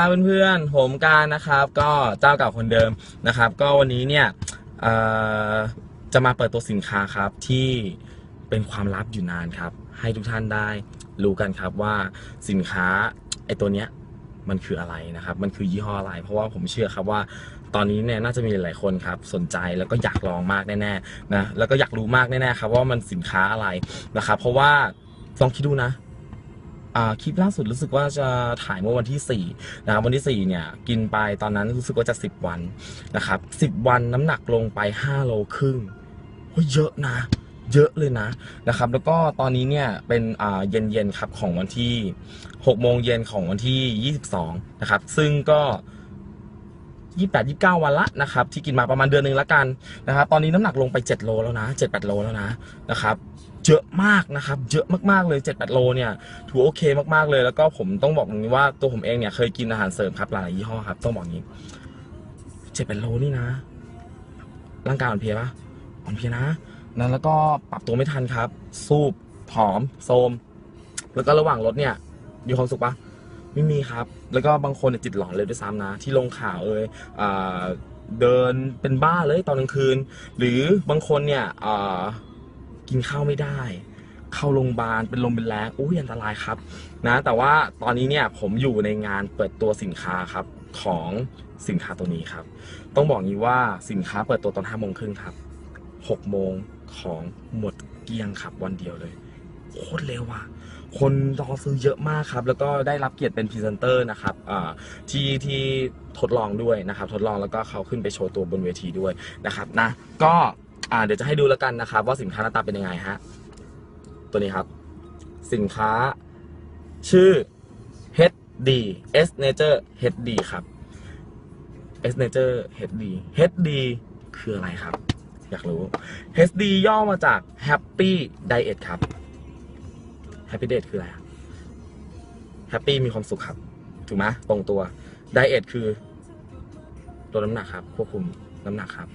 ครับเพื่อนๆผมการนะครับ ก็เจ้าเก่าคนเดิมนะครับ ก็วันนี้เนี่ยจะมาเปิดตัวสินค้าครับที่เป็นความลับอยู่นานครับ ให้ทุกท่านได้รู้กันครับว่าสินค้าไอตัวเนี้ยมันคืออะไรนะครับ มันคือยี่ห้ออะไร เพราะว่าผมเชื่อครับว่าตอนนี้เนี่ยน่าจะมีหลายคนครับสนใจแล้วก็อยากลองมากแน่ๆนะแล้วก็อยากรู้มากแน่ๆครับว่ามันสินค้าอะไรนะครับ เพราะว่าลองคิดดูนะ คลิปล่าสุดรู้สึกว่าจะถ่ายเมื่อวันที่ 4 นะครับวันที่ 4 เนี่ย กินไปตอนนั้นรู้สึกว่าจะ 10 วันนะครับ 10 วันน้ำหนักลงไป5โลครึ่งโอ้ยเยอะนะ เยอะเลยนะนะครับ แล้วก็ตอนนี้เนี่ยเป็นเย็นๆครับของวันที่6โมงเย็นของวันที่ 22 นะครับ ซึ่งก็ 28 29 วันละนะครับที่กินมาประมาณเดือนหนึ่งละกันนะครับตอนนี้น้ำหนักลงไป 7 โลแล้วนะ 7-8 โลแล้วนะนะครับเยอะมากนะครับเยอะมากๆเลย 7-8 โลเนี่ยถือโอเคมากๆเลย แล้วก็ผมต้องบอกอย่างนี้ว่าตัวผมเองเนี่ยเคยกินอาหารเสริมครับหลายยี่ห้อครับต้องบอกอย่างนี้7-8 โลนี่นะ ร่างกายอ่อนเพลียปะอ่อนเพลียนะนั้นแล้วก็ปรับตัวไม่ทันครับ สูบผอมโซมแล้วก็ระหว่างรถเนี่ยมีความสุขปะ ไม่มีครับ แล้วก็บางคนจิตหลอนเลยด้วยซ้ำนะ ที่ลงข่าวเอยเดินเป็นบ้าเลยตอนกลางคืน หรือบางคนเนี่ยกินข้าวไม่ได้ เข้าโรงพยาบาลเป็นลมเป็นแรงอุ้ยอันตรายครับนะแต่ว่าตอนนี้เนี่ยผมอยู่ในงานเปิดตัวสินค้าครับของสินค้าตัวนี้ครับ ต้องบอกงี้ว่าสินค้าเปิดตัวตอนห้าโมงครึ่งครับหกโมงของหมดเกลี้ยงครับวันเดียวเลย โคตรเร็วว่ะคนรอซื้อเยอะมากครับ แล้วก็ได้รับเกียรติเป็นพรีเซนเตอร์นะครับที่ที่ทดลองด้วยนะครับ ทดลองแล้วก็เขาขึ้นไปโชว์ตัวบนเวทีด้วยนะครับนะก็เดี๋ยวจะให้ดูแล้วกันนะครับ ว่าสินค้าหน้าตาเป็นยังไงฮะตัวนี้ครับ สินค้าชื่อ HD S Nature HD ครับ S Nature HD HD คืออะไรครับ อยากรู้ HD ย่อมาจาก Happy Diet ครับ Happy Diet คืออะไรอะ Happy มีความสุขครับ ถูกไหมตรงตัว Diet คือลดน้ำหนักครับ ควบคุมน้ำหนักครับ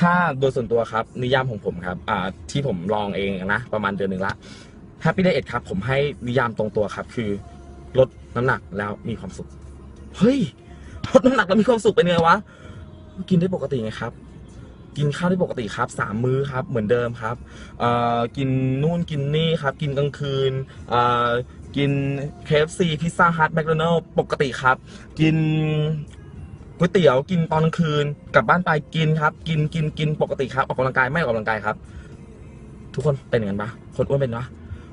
ถ้าโดยส่วนตัวครับ นิยามของผมครับอ่าที่ผมลองเองนะ ประมาณเดือนหนึ่งละ Happy Diet ครับ ผมให้นิยามตรงตัวครับ คือลดน้ำหนักแล้วมีความสุข เฮ้ยลดน้ำหนักแล้วมีความสุขเป็นไงวะ กินได้ปกติไงครับ กินข้าวได้ปกติครับสามมื้อครับเหมือนเดิมครับกินนู่นกินนี่ครับ กินกลางคืนกิน KFC พิซซ่าฮัทแมคโดนัลปกติครับ กินก๋วยเตี๋ยวกินตอนกลางคืน กลับบ้านไปกินครับ กินกินกินปกติครับ ออกกำลังกายไม่ออกกำลังกายครับ ทุกคนเป็นอย่างนั้นปะคนอ้วนเป็นปะ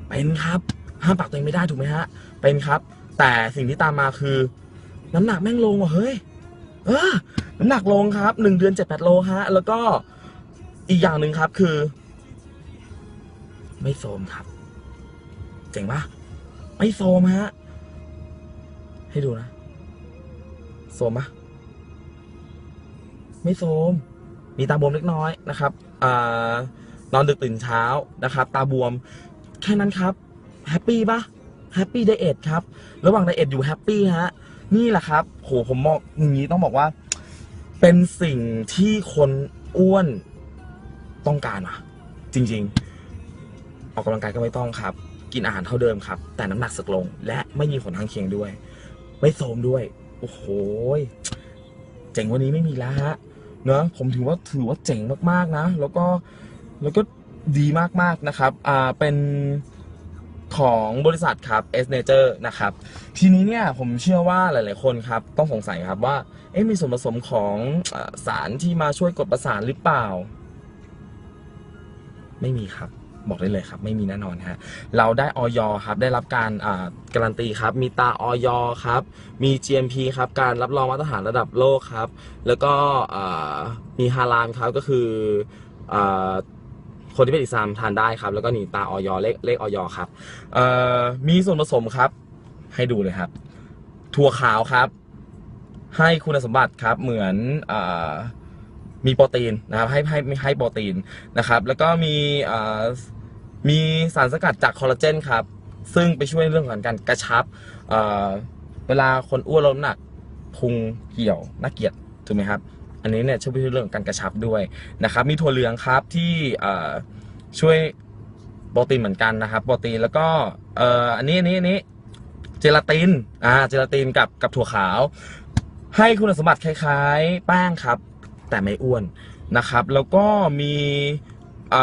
เป็นครับห้ามปากตัวเองไม่ได้ถูกไหมฮะ เป็นครับ แต่สิ่งที่ตามมาคือ น้ำหนักแม่งลงว่ะเฮ้ย เออำหนักลงครับหนึ่งเดือนเจ็ดแปดโลฮะ แล้วก็อีกอย่างหนึ่งครับคือ ไม่โซมครับ เจ๋งปะไม่โซมฮะ ให้ดูนะโซมปะไม่โซม มีตาบวมเล็กน้อยนะครับอนอนดึกตื่นเช้านะครับ ตาบวม แค่นั้นครับแฮปปี้ปะแฮปปี้ไดเอทครับ ระหว่างไดเอทอยู่แฮปปี้ฮะ นี่แหละครับ โห ผมบอกอย่างนี้ต้องบอกว่า เป็นสิ่งที่คนอ้วนต้องการอะจริง ๆ ออกกำลังกายก็ไม่ต้องครับ กินอาหารเท่าเดิมครับ แต่น้ำหนักสึกลง และไม่มีผลข้างเคียงด้วย ไม่โทมด้วย โอ้โหเจ๋งวันนี้ไม่มีแล้วฮะเนอะผมถือว่าถือว่าเจ๋งมากๆนะ แล้วก็แล้วก็ดีมากๆนะครับ อ่าเป็น ของบริษัทครับ S Nature นะครับ ทีนี้เนี่ยผมเชื่อว่าหลาย ๆ คนครับต้องสงสัยครับว่า เอ๊ะมีส่วนผสมของอสารที่มาช่วยกดประสาทหรือเปล่า ไม่มีครับบอกได้เลยครับ ไม่มีแน่นอนฮะเราได้ออยครับ ได้รับการการันตีครับ มีตาออยครับ มี GMP ครับ การรับรองมาตรฐานระดับโลกครับ แล้วก็มีฮาลานครับก็คืออ คนที่เป็นอิสลามทานได้ครับ แล้วก็นี่ตาออยเลขเลขออยครับเอ่อมีส่วนผสมครับ ให้ดูเลยครับ ถั่วขาวครับ ให้คุณสมบัติครับเหมือนอามีโปรตีนนะครับ ให้ให้ให้โปรตีนนะครับ แล้วก็มีอ่ามีสารสกัดจากคอลลาเจนครับ ซึ่งไปช่วยเรื่องของการกระชับอ่าเวลาคนอ้วนลดน้ำหนักพุงเหี่ยวน่าเกลียดถูกไหมครับ อันนี้เนี่ยช่วยเรื่องการกระชับด้วยนะครับ มีถั่วเหลืองครับที่ช่วยโปรตีนเหมือนกันนะครับ โปรตีนแล้วก็อันนี้อันนี้อันนี้เจลาตินอ่าเจลาตินกับกับถั่วขาว ให้คุณสมบัติคล้ายๆ แป้งครับ แต่ไม่อ้วนนะครับ แล้วก็มีอ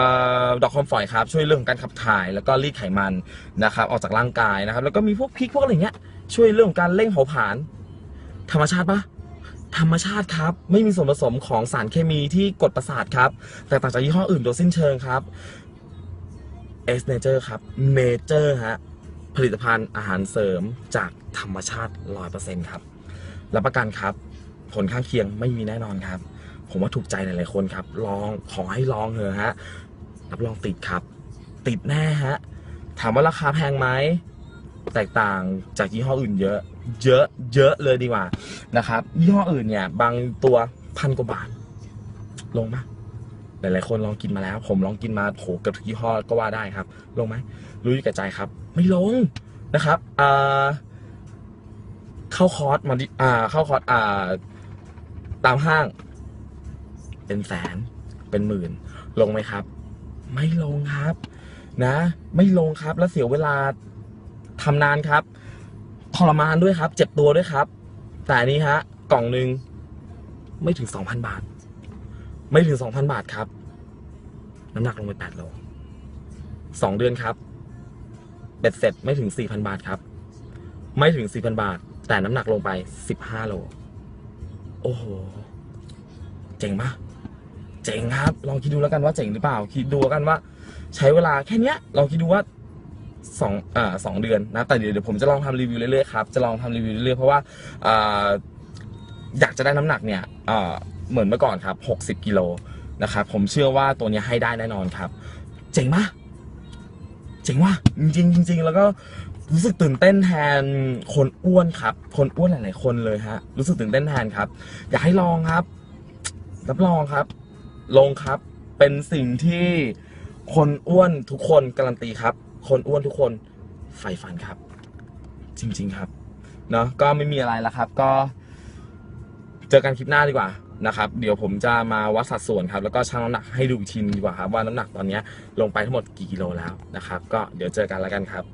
อดอกคอมฝอยครับช่วยเรื่องของการขับถ่ายแล้วก็รีดไขมันนะครับออกจากร่างกายนะครับ แล้วก็มีพวกพริกพวกอะไรเงี้ยช่วยเรื่องของการเร่งเผาผลาญธรรมชาติปะ ธรรมชาติครับ ไม่มีส่วนผสมของสารเคมีที่กดประสาทครับ แต่ต่างจากยี่ห้ออื่นโดยสิ้นเชิงครับ S Nature ครับ Nature ฮะผลิตภัณฑ์อาหารเสริมจากธรรมชาติ100%ครับรับประกันครับ ผลข้างเคียงไม่มีแน่นอนครับ ผมว่าถูกใจหลายๆคนครับ ลองขอให้ลองเถอะฮะรับรองติดครับ ติดแน่ฮะ ถามว่าราคาแพงไหม แตกต่างจากยี่ห้ออื่นเยอะ เยอะเยอะเลยดีกว่านะครับยี่ห้ออื่นเนี่ย บางตัวพันกว่าบาท ลงปะหลายๆคนลองกินมาแล้ว ผมลองกินมาโหเกือบทุกยี่ห้อก็ว่าได้ครับ ลงไหมรู้อยู่กับใจครับ ไม่ลงนะครับอ่าเข้าคอร์สมาดิอ่า เข้าคอร์สอ่า ตามห้าง เป็นแสนเป็นหมื่น ลงไหมครับ ไม่ลงครับ นะ ไม่ลงครับแล้วเสียเวลาทำนานครับ ทรมานด้วยครับ เจ็บตัวด้วยครับ แต่อันนี้ฮะ กล่องหนึ่งไม่ถึงสองพันบาท ไม่ถึงสองพันบาทครับ น้ำหนักลงไปแปดโลสองเดือนครับเบ็ดเสร็จไม่ถึงสี่พันบาทครับ ไม่ถึงสี่พันบาท แต่น้ำหนักลงไปสิบห้าโล โอ้โห เจ๋งปะเจ๋งครับ ลองคิดดูแล้วกันว่าเจ๋งหรือเปล่า คิดดูกันว่า ใช้เวลาแค่เนี้ยลองคิดดูว่า สองอ่าสองเดือนนะแต่เดี๋ยวเดี๋ยวผมจะลองทำรีวิวเรื่อยๆครับจะลองทำรีวิวเรื่อยๆเพราะว่าอ่าอยากจะได้น้ำหนักเนี่ยอ่าเหมือนเมื่อก่อนครับหกสิบกิโลนะครับผมเชื่อว่าตัวนี้ให้ได้แน่นอนครับ เจ๋งปะเจ๋งว่ะจริงๆจริงๆแล้วก็รู้สึกตื่นเต้นแทนคนอ้วนครับ คนอ้วนหลายๆคนเลยฮะ รู้สึกตื่นเต้นแทนครับ อยากให้ลองครับ รับรองครับ ลงครับ เป็นสิ่งที่คนอ้วนทุกคนการันตีครับ คนอ้วนทุกคนใฝ่ฝันครับ จริง ๆครับเนาะก็ไม่มีอะไรแล้วครับ ก็ เจอกันคลิปหน้าดีกว่านะครับเดี๋ยวผมจะมาวัดสัดส่วนครับ แล้วก็ชั่งน้ำหนักให้ดูอีกทีนึงดีกว่าครับว่าน้ำหนักตอนเนี้ยลงไปทั้งหมดกี่กิโลแล้วนะครับ ก็เดี๋ยวเจอกันแล้วกันครับ